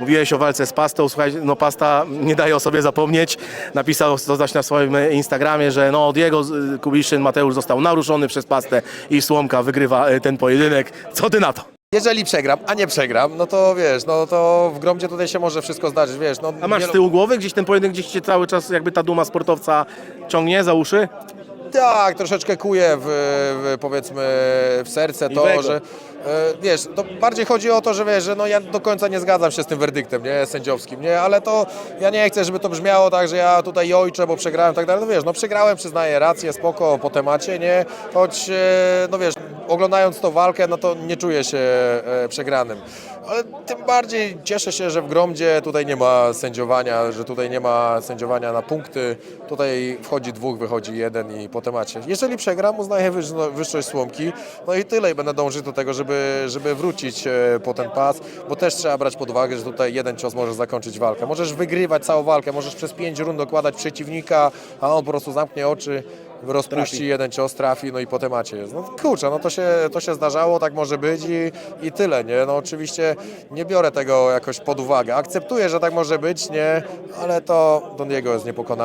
Mówiłeś o walce z Pastą, słuchaj, no Pasta nie daje o sobie zapomnieć. Napisał to zaś na swoim Instagramie, że no Diego z- Kubiszyn Mateusz został naruszony przez Pastę i Słomka wygrywa e, ten pojedynek. Co ty na to? Jeżeli przegram, a nie przegram, no to wiesz, no to w gromdzie tutaj się może wszystko zdarzyć, wiesz. No, A masz z tyłu głowy gdzieś ten pojedynek, gdzieś cię cały czas jakby ta duma sportowca ciągnie za uszy? Tak, troszeczkę kuje w, w powiedzmy w serce to, że e, wiesz, to bardziej chodzi o to, że wiesz, że no ja do końca nie zgadzam się z tym werdyktem, nie, sędziowskim, nie, ale to ja nie chcę, żeby to brzmiało tak, że ja tutaj ojczę, bo przegrałem i tak dalej, no wiesz, no przegrałem, przyznaję rację, spoko, po temacie, nie, choć, e, no wiesz, oglądając tą walkę, no to nie czuję się e, przegranym. Ale tym bardziej cieszę się, że w Gromdzie tutaj nie ma sędziowania, że tutaj nie ma sędziowania na punkty. Tutaj wchodzi dwóch, wychodzi jeden i po temacie. Jeżeli przegram, uznaję no, wyższość Słomki. No i tyle i będę dążył do tego, żeby, żeby wrócić e, po ten pas, bo też trzeba brać pod uwagę, że tutaj jeden cios może zakończyć walkę. Możesz wygrywać całą walkę, możesz przez pięć rund dokładać przeciwnika, a on po prostu zamknie oczy, rozpuści Trafi. jeden cios, trafi, no i po temacie jest. No kurczę, no to się, to się zdarzało, tak może być i, i tyle, nie? No oczywiście nie biorę tego jakoś pod uwagę. Akceptuję, że tak może być, nie? Ale to Don Diego jest niepokonany.